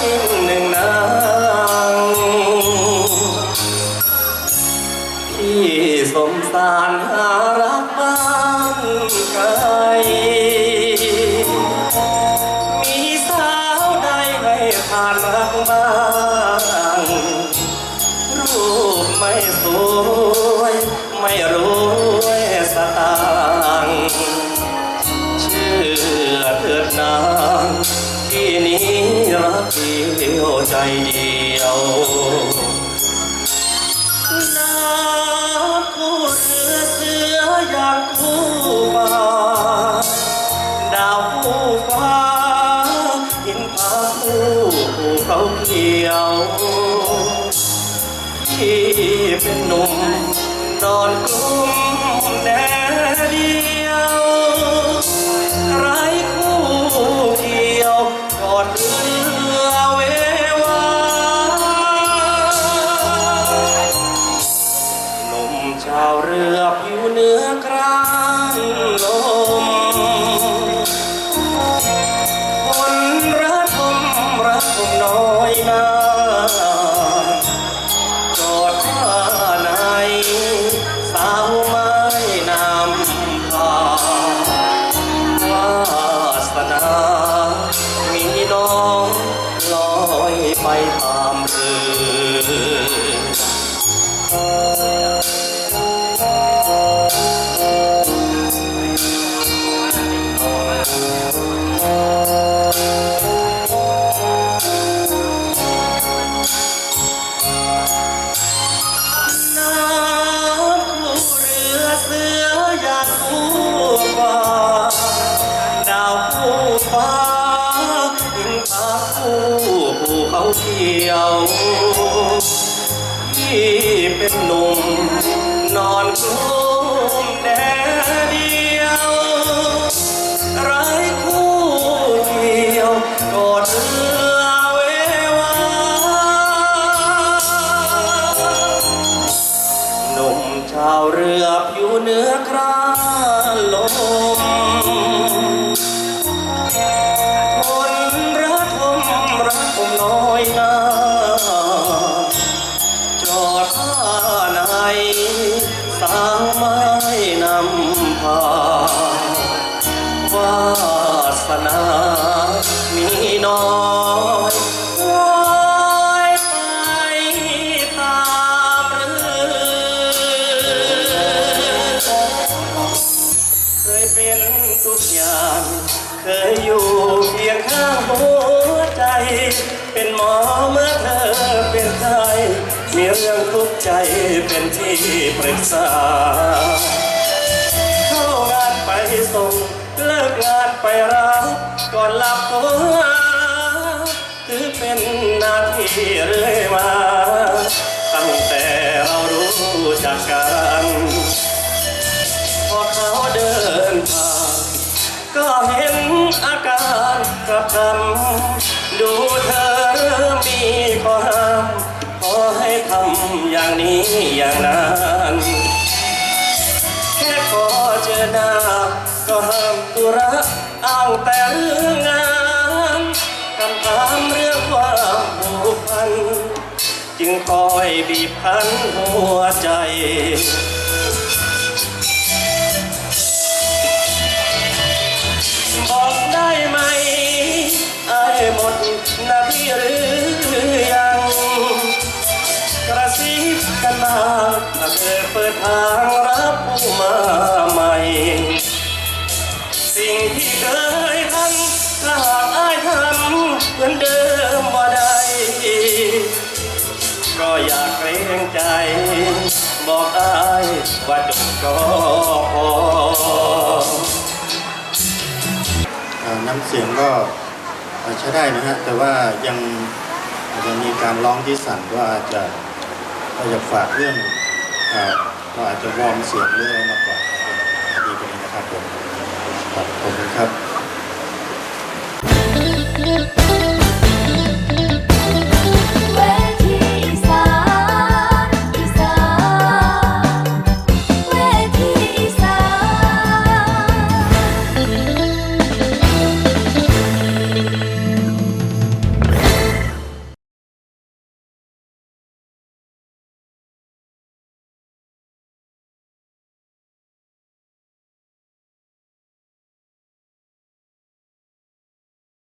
หนึ่งนางที่สมสารหารักบ้านไกลมีสาวใดให้ผ่านรักบ้างรูปไม่สวย ไม่รวยสตางค์เชื่อเถิดนาง ยวใจเดียวน้ำคู่เรือเสืออย่างคู่ป่าดาวคู่ฟ้าหินผาคู่ภูเขาเขียวที่เป็นหนุ่มนอนกลุ้มแดด ชาวเรือผิวเนื้อกลางลม เป็นหนุ่ม นอนกลุ้มแดดเดียวไร้คู่เกี่ยวกอดเรือเววาหนุ่มชาวเรือผิวเหนือกราลม ยอยู่เพียงข้างหัวใจ เป็นหมอเมื่อเธอเป็นไข้มีเรื่องทุกข์ใจเป็นที่ปรึกษา เข้างานไปส่งเลิกงานไปรับก่อนหลับโทรหาถือเป็นหน้าที่เรื่อยมา ตั้งแต่เรารู้จักกัน พอเขาเดินผ่าน ก็เห็นอาการกระทำดูเธอเริ่มมีข้อห้ามขอให้ทำอย่างนี้อย่างนั้นแค่ขอเจอหน้าก็ห้ามตุระอ้างแต่เรื่องงานคำถามเรื่องความผูกพัน จึงคอยบีบคั้นหัวใจ ทางรับผู้มาใหม่ สิ่งที่เคยทำถ้าหากอายทำเหมือนเดิมบ่ได้ก็อยากเกรงใจ บอกอายว่าจบก็พอเอ่อน้ำเสียงก็ใช้ได้นะฮะ แต่ว่ายังอาจจะมีการร้องที่สั่นก็อาจจะก็จะฝากเรื่องอ ก็อาจจะวอร์มเสียงเรื่องมากกว่าดีตรงนี้นะครับผมขอบคุณครับ